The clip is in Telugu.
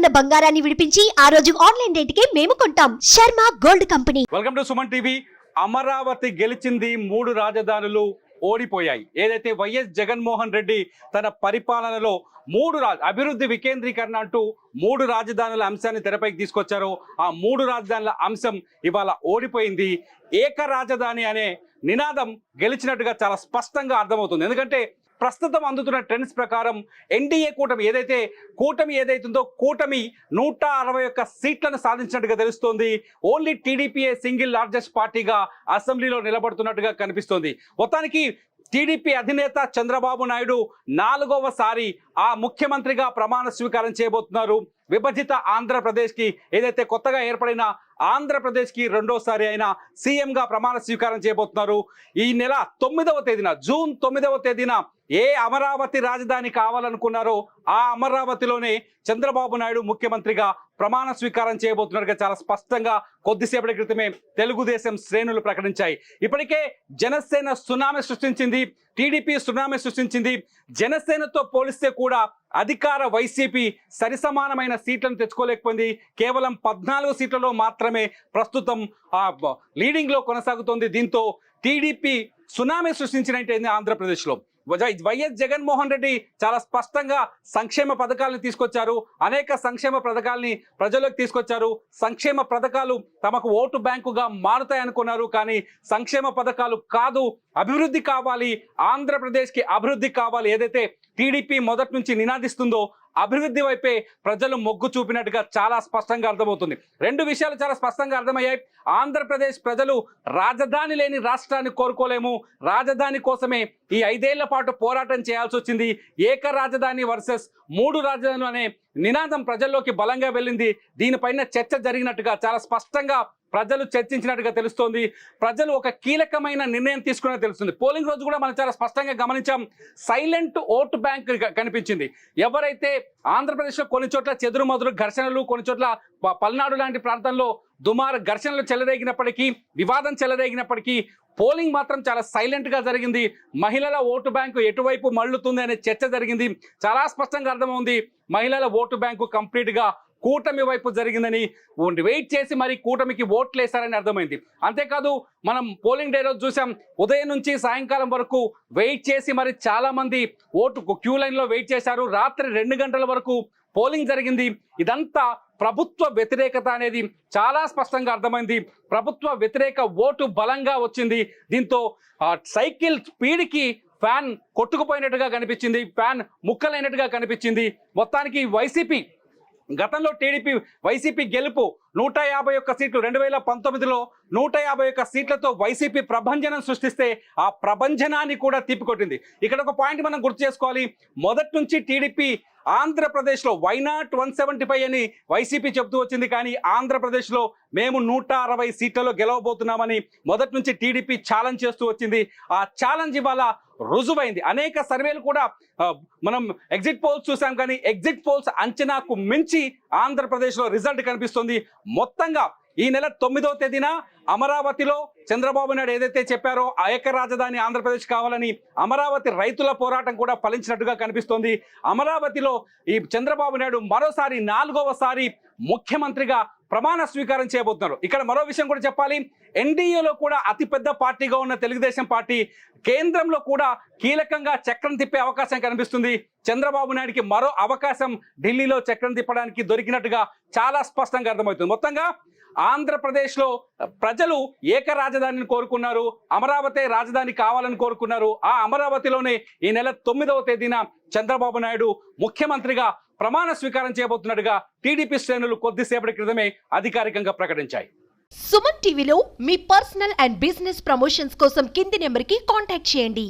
ఉన్న బంగారాన్ని విడిపించి ఆ రోజు ఆన్లైన్ రేటుకే మేము కొంటాం. Sharma gold company. Welcome to Suman TV. Amaravati గెలిచింది మూడు రాజధానులు ఓడిపోయాయి. ఏదైతే వైఎస్ జగన్మోహన్ రెడ్డి తన పరిపాలనలో మూడు రా అభివృద్ధి వికేంద్రీకరణ అంటూ మూడు రాజధానుల అంశాన్ని తెరపైకి తీసుకొచ్చారో ఆ మూడు రాజధానుల అంశం ఇవాళ ఓడిపోయింది. ఏక రాజధాని అనే నినాదం గెలిచినట్టుగా చాలా స్పష్టంగా అర్థమవుతుంది. ఎందుకంటే ప్రస్తుతం అందుతున్న ట్రెండ్స్ ప్రకారం ఎన్డీఏ కూటమి ఏదైతే కూటమి ఏదైతుందో కూటమి నూట అరవై ఒక్క సీట్లను సాధించినట్టుగా తెలుస్తోంది. ఓన్లీ టీడీపీఏ సింగిల్ లార్జెస్ట్ పార్టీగా అసెంబ్లీలో నిలబడుతున్నట్టుగా కనిపిస్తోంది. మొత్తానికి టీడీపీ అధినేత చంద్రబాబు నాయుడు నాలుగవసారి ఆ ముఖ్యమంత్రిగా ప్రమాణ స్వీకారం చేయబోతున్నారు. విభజిత ఆంధ్రప్రదేశ్కి ఏదైతే కొత్తగా ఏర్పడిన ఆంధ్రప్రదేశ్కి రెండోసారి అయిన సీఎంగా ప్రమాణ స్వీకారం చేయబోతున్నారు. ఈ నెల తొమ్మిదవ తేదీన జూన్ తొమ్మిదవ తేదీన ఏ అమరావతి రాజధాని కావాలనుకున్నారో ఆ అమరావతిలోనే చంద్రబాబు నాయుడు ముఖ్యమంత్రిగా ప్రమాణ స్వీకారం చేయబోతున్నట్టుగా చాలా స్పష్టంగా కొద్దిసేపటి క్రితమే తెలుగుదేశం శ్రేణులు ప్రకటించాయి. ఇప్పటికే జనసేన సునామీ సృష్టించింది టీడీపీ సునామీ సృష్టించింది. జనసేనతో పోలిస్తే కూడా అధికార వైసీపీ సరిసమానమైన సీట్లను తెచ్చుకోలేకపోయింది. కేవలం పద్నాలుగు సీట్లలో మాత్రమే ప్రస్తుతం ఆ లీడింగ్లో కొనసాగుతోంది. దీంతో టీడీపీ సునామీ సృష్టించినట్టయింది ఆంధ్రప్రదేశ్లో. వైఎస్ జగన్మోహన్ రెడ్డి చాలా స్పష్టంగా సంక్షేమ పథకాలను తీసుకొచ్చారు. అనేక సంక్షేమ పథకాల్ని ప్రజల్లోకి తీసుకొచ్చారు. సంక్షేమ పథకాలు తమకు ఓటు బ్యాంకుగా మారుతాయనుకున్నారు కానీ సంక్షేమ పథకాలు కాదు అభివృద్ధి కావాలి. ఆంధ్రప్రదేశ్కి అభివృద్ధి కావాలి. ఏదైతే టీడీపీ మొదటి నుంచి నినాదిస్తుందో అభివృద్ధి వైపే ప్రజలు మొగ్గు చూపినట్టుగా చాలా స్పష్టంగా అర్థమవుతుంది. రెండు విషయాలు చాలా స్పష్టంగా అర్థమయ్యాయి. ఆంధ్రప్రదేశ్ ప్రజలు రాజధాని లేని రాష్ట్రాన్ని కోరుకోలేము. రాజధాని కోసమే ఈ ఐదేళ్ళ పాటు పోరాటం చేయాల్సి వచ్చింది. ఏక రాజధాని వర్సెస్ మూడు రాజధానులు అనే నినాదం ప్రజల్లోకి బలంగా వెళ్ళింది. దీనిపైన చర్చ జరిగినట్టుగా చాలా స్పష్టంగా ప్రజలు చర్చించినట్టుగా తెలుస్తోంది. ప్రజలు ఒక కీలకమైన నిర్ణయం తీసుకున్నట్టు తెలుస్తుంది. పోలింగ్ రోజు కూడా మనం చాలా స్పష్టంగా గమనించాం. సైలెంట్ ఓటు బ్యాంక్ కనిపించింది. ఎవరైతే ఆంధ్రప్రదేశ్లో కొన్ని చోట్ల చెదురు మదురు ఘర్షణలు కొన్ని చోట్ల పల్నాడు లాంటి ప్రాంతంలో దుమార ఘర్షణలు చెలరేగినప్పటికీ వివాదం చెలరేగినప్పటికీ పోలింగ్ మాత్రం చాలా సైలెంట్గా జరిగింది. మహిళల ఓటు బ్యాంకు ఎటువైపు మళ్ళుతుంది అనే చర్చ జరిగింది. చాలా స్పష్టంగా అర్థమవుంది. మహిళల ఓటు బ్యాంకు కంప్లీట్గా కూటమి వైపు జరిగిందని ఉండి వెయిట్ చేసి మరి కూటమికి ఓట్లు వేశారని అర్థమైంది. అంతేకాదు మనం పోలింగ్ డే రోజు చూసాం ఉదయం నుంచి సాయంకాలం వరకు వెయిట్ చేసి మరి చాలా మంది ఓటు క్యూ లైన్లో వెయిట్ చేశారు. రాత్రి రెండు గంటల వరకు పోలింగ్ జరిగింది. ఇదంతా ప్రభుత్వ వ్యతిరేకత అనేది చాలా స్పష్టంగా అర్థమైంది. ప్రభుత్వ వ్యతిరేక ఓటు బలంగా వచ్చింది. దీంతో సైకిల్ స్పీడ్కి ఫ్యాన్ కొట్టుకుపోయినట్టుగా కనిపించింది. ఫ్యాన్ ముక్కలైనట్టుగా కనిపించింది. మొత్తానికి వైసీపీ గతంలో టీడీపీ వైసీపీ గెలుపు నూట యాభై ఒక్క సీట్లు రెండు వేల పంతొమ్మిదిలో నూట యాభై ఒక్క సీట్లతో వైసీపీ ప్రభంజనం సృష్టిస్తే ఆ ప్రభంజనాన్ని కూడా తిప్పికొట్టింది. ఇక్కడ ఒక పాయింట్ మనం గుర్తు చేసుకోవాలి. మొదటి నుంచి టీడీపీ ఆంధ్రప్రదేశ్లో why not one seventy five అని వైసీపీ చెబుతూ వచ్చింది. కానీ ఆంధ్రప్రదేశ్లో మేము నూట అరవై సీట్లలో గెలవబోతున్నామని మొదటి నుంచి టీడీపీ ఛాలెంజ్ చేస్తూ వచ్చింది. ఆ ఛాలెంజ్ ఇవాళ రుజువైంది. అనేక సర్వేలు కూడా మనం ఎగ్జిట్ పోల్స్ చూసాం కానీ ఎగ్జిట్ పోల్స్ అంచనాకు మించి ఆంధ్రప్రదేశ్లో రిజల్ట్ కనిపిస్తుంది. మొత్తంగా ఈ నెల తొమ్మిదవ తేదీన అమరావతిలో చంద్రబాబు నాయుడు ఏదైతే చెప్పారో ఆ ఏక రాజధాని ఆంధ్రప్రదేశ్ కావాలని అమరావతి రైతుల పోరాటం కూడా ఫలించినట్టుగా కనిపిస్తోంది. అమరావతిలో ఈ చంద్రబాబు నాయుడు మరోసారి నాలుగవసారి ముఖ్యమంత్రిగా ప్రమాణ స్వీకారం చేయబోతున్నారు. ఇక్కడ మరో విషయం కూడా చెప్పాలి. ఎన్డీఏలో కూడా అతిపెద్ద పార్టీగా ఉన్న తెలుగుదేశం పార్టీ కేంద్రంలో కూడా కీలకంగా చక్రం తిప్పే అవకాశం కనిపిస్తుంది. చంద్రబాబు నాయుడికి మరో అవకాశం ఢిల్లీలో చక్రం తిప్పడానికి దొరికినట్టుగా చాలా స్పష్టంగా అర్థమవుతుంది. మొత్తంగా ఆంధ్రప్రదేశ్లో ప్రజలు ఏక రాజధానిని కోరుకున్నారు. అమరావతి రాజధాని కావాలని కోరుకున్నారు. ఆ అమరావతిలోనే ఈ నెల తొమ్మిదవ తేదీన చంద్రబాబు నాయుడు ముఖ్యమంత్రిగా ప్రమాణ స్వీకారం చేయబోతున్నట్టుగా టీడీపీ శ్రేణులు కొద్దిసేపటి క్రితమే అధికారికంగా ప్రకటించాయి. సుమన్ టీవీలో మీ పర్సనల్ అండ్ బిజినెస్ ప్రమోషన్స్ కోసం కింది నెంబర్కి కాంటాక్ట్ చేయండి.